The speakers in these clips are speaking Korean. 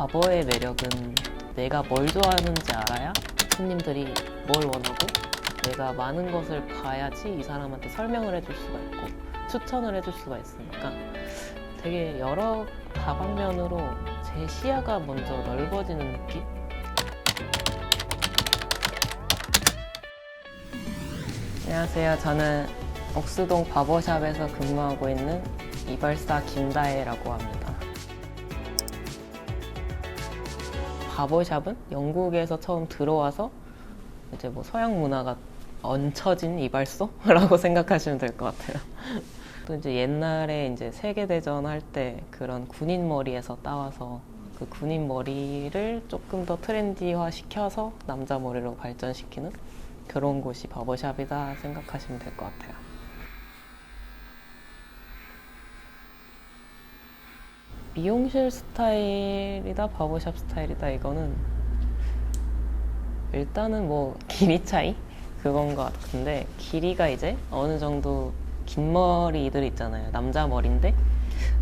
바보의 매력은 내가 뭘 좋아하는지 알아야 손님들이 뭘 원하고 내가 많은 것을 봐야지 이 사람한테 설명을 해줄 수가 있고 추천을 해줄 수가 있으니까 되게 여러 다방면으로 제 시야가 먼저 넓어지는 느낌? 안녕하세요. 저는 옥수동 바버샵에서 근무하고 있는 이발사 김다혜라고 합니다. 바버샵은 영국에서 처음 들어와서 이제 뭐 서양 문화가 얹혀진 이발소라고 생각하시면 될 것 같아요. 또 이제 옛날에 이제 세계대전 할 때 그런 군인 머리에서 따와서 그 군인 머리를 조금 더 트렌디화 시켜서 남자 머리로 발전시키는 그런 곳이 바버샵이다 생각하시면 될 것 같아요. 미용실 스타일이다 바버샵 스타일이다 이거는 일단은 뭐 길이 차이? 그건 것 같은데 길이가 이제 어느 정도 긴 머리들 있잖아요. 남자 머리인데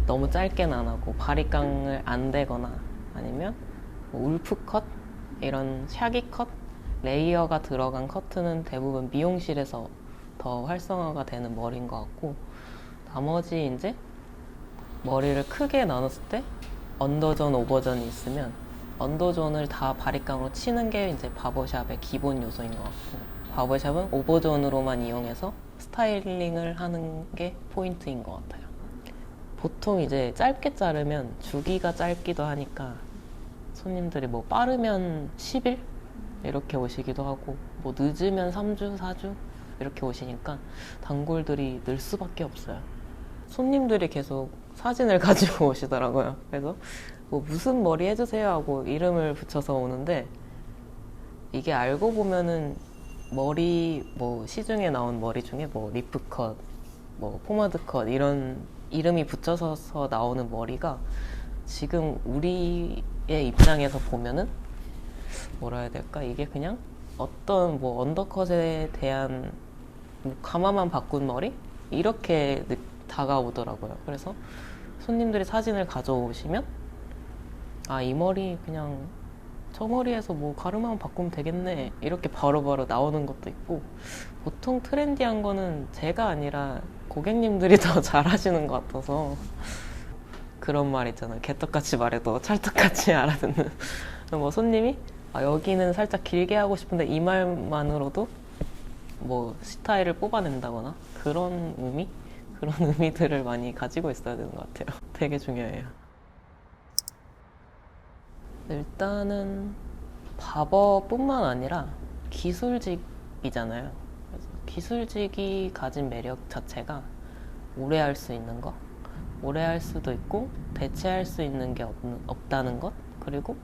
너무 짧게는 안 하고 바리깡을 안 대거나 아니면 뭐 울프 컷? 이런 샤기 컷? 레이어가 들어간 커트는 대부분 미용실에서 더 활성화가 되는 머리인 것 같고 나머지 이제 머리를 크게 나눴을 때 언더존, 오버존이 있으면 언더존을 다 바리깡으로 치는 게 이제 바버샵의 기본 요소인 것 같고 바버샵은 오버존으로만 이용해서 스타일링을 하는 게 포인트인 것 같아요. 보통 이제 짧게 자르면 주기가 짧기도 하니까 손님들이 뭐 빠르면 10일 이렇게 오시기도 하고 뭐 늦으면 3주, 4주 이렇게 오시니까 단골들이 늘 수밖에 없어요. 손님들이 계속 사진을 가지고 오시더라고요. 그래서 뭐 무슨 머리 해주세요 하고 이름을 붙여서 오는데 이게 알고 보면은 머리 뭐 시중에 나온 머리 중에 뭐 리프컷, 뭐 포마드 컷 이런 이름이 붙여서 나오는 머리가 지금 우리의 입장에서 보면은 뭐라 해야 될까 이게 그냥 어떤 뭐 언더컷에 대한 뭐 가마만 바꾼 머리 이렇게 느- 다가오더라고요. 그래서 손님들이 사진을 가져오시면 아 이 머리 그냥 저 머리에서 뭐 가르마만 바꾸면 되겠네. 이렇게 바로 바로 나오는 것도 있고 보통 트렌디한 거는 제가 아니라 고객님들이 더 잘하시는 것 같아서 그런 말 있잖아요. 개떡같이 말해도 찰떡같이 알아듣는. 뭐 손님이 아, 여기는 살짝 길게 하고 싶은데 이 말만으로도 뭐 스타일을 뽑아낸다거나 그런 의미 그런 의미들을 많이 가지고 있어야 되는 것 같아요. 되게 중요해요. 일단은 바버뿐만 아니라 기술직이잖아요. 그래서 기술직이 가진 매력 자체가 오래 할 수 있는 것, 오래 할 수도 있고 대체할 수 있는 게 없, 없다는 것, 그리고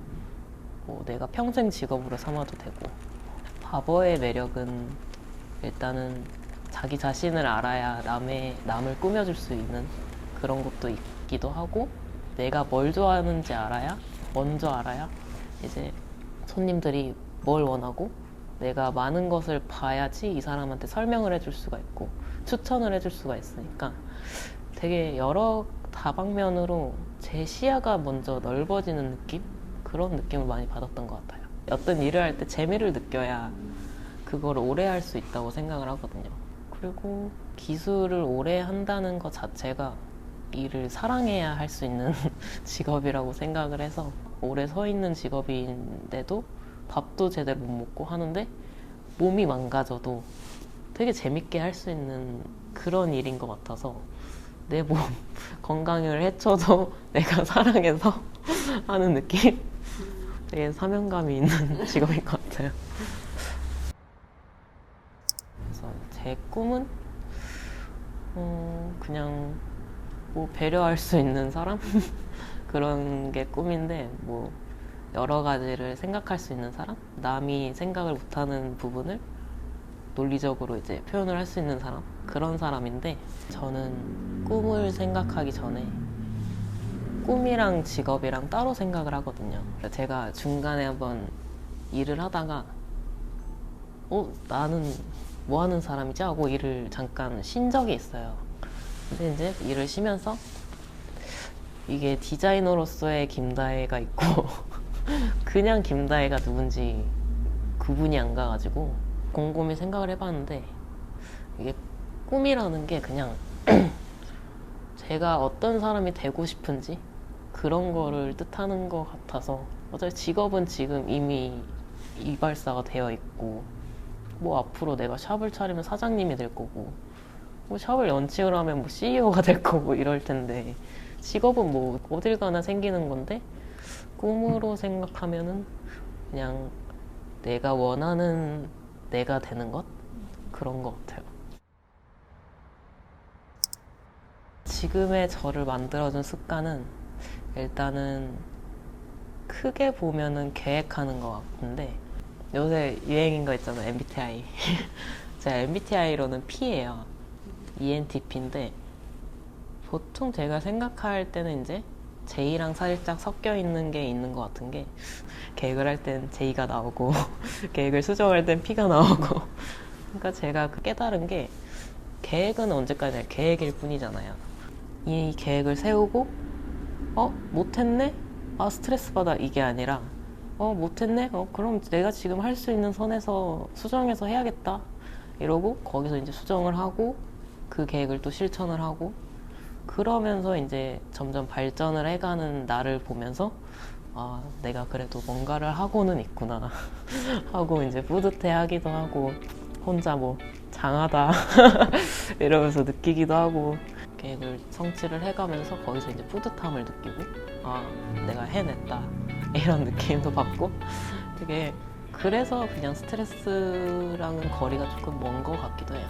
뭐 내가 평생 직업으로 삼아도 되고 바버의 매력은 일단은 자기 자신을 알아야 남의 남을 꾸며줄 수 있는 그런 것도 있기도 하고 내가 뭘 좋아하는지 알아야 먼저 알아야 이제 손님들이 뭘 원하고 내가 많은 것을 봐야지 이 사람한테 설명을 해줄 수가 있고 추천을 해줄 수가 있으니까 되게 여러 다방면으로 제 시야가 먼저 넓어지는 느낌 그런 느낌을 많이 받았던 것 같아요. 어떤 일을 할 때 재미를 느껴야 그걸 오래 할 수 있다고 생각을 하거든요. 그리고 기술을 오래 한다는 것 자체가 일을 사랑해야 할 수 있는 직업이라고 생각을 해서 오래 서 있는 직업인데도 밥도 제대로 못 먹고 하는데 몸이 망가져도 되게 재밌게 할 수 있는 그런 일인 것 같아서 내 몸 건강을 해쳐도 내가 사랑해서 하는 느낌? 되게 사명감이 있는 직업인 것 같아요. 그래서 제 꿈은 어, 그냥 뭐 배려할 수 있는 사람? 그런 게 꿈인데 뭐 여러 가지를 생각할 수 있는 사람? 남이 생각을 못하는 부분을 논리적으로 이제 표현을 할 수 있는 사람? 그런 사람인데 저는 꿈을 생각하기 전에 꿈이랑 직업이랑 따로 생각을 하거든요. 제가 중간에 한번 일을 하다가 어 나는 뭐 하는 사람이지 하고 일을 잠깐 쉰 적이 있어요. 근데 이제 일을 쉬면서 이게 디자이너로서의 김다혜가 있고 그냥 김다혜가 누군지 구분이 안 가가지고 곰곰이 생각을 해봤는데 이게 꿈이라는 게 그냥 제가 어떤 사람이 되고 싶은지 그런 거를 뜻하는 것 같아서 어차피 직업은 지금 이미 이발사가 되어 있고 뭐 앞으로 내가 샵을 차리면 사장님이 될 거고 뭐 샵을 런칭을 하면 뭐 CEO가 될 거고 이럴 텐데 직업은 뭐 어딜 가나 생기는 건데 꿈으로 생각하면은 그냥 내가 원하는 내가 되는 것 그런 것 같아요. 지금의 저를 만들어준 습관은 일단은 크게 보면은 계획하는 것 같은데 요새 유행인 거 있잖아요 MBTI 제가 MBTI로는 P예요. ENTP인데 보통 제가 생각할 때는 이제 J랑 살짝 섞여 있는 게 있는 것 같은 게 계획을 할 땐 J가 나오고 계획을 수정할 땐 P가 나오고. 그러니까 제가 그 깨달은 게 계획은 언제까지나 계획일 뿐이잖아요. 이 계획을 세우고 어 못했네? 아 스트레스 받아. 이게 아니라 어 못했네? 어 그럼 내가 지금 할 수 있는 선에서 수정해서 해야겠다. 이러고 거기서 이제 수정을 하고 그 계획을 또 실천을 하고 그러면서 이제 점점 발전을 해가는 나를 보면서 아 내가 그래도 뭔가를 하고는 있구나. 하고 이제 뿌듯해하기도 하고 혼자 뭐 장하다 이러면서 느끼기도 하고 계획을 성취를 해가면서 거기서 이제 뿌듯함을 느끼고 아 내가 해냈다 이런 느낌도 받고 되게 그래서 그냥 스트레스랑은 거리가 조금 먼 것 같기도 해요.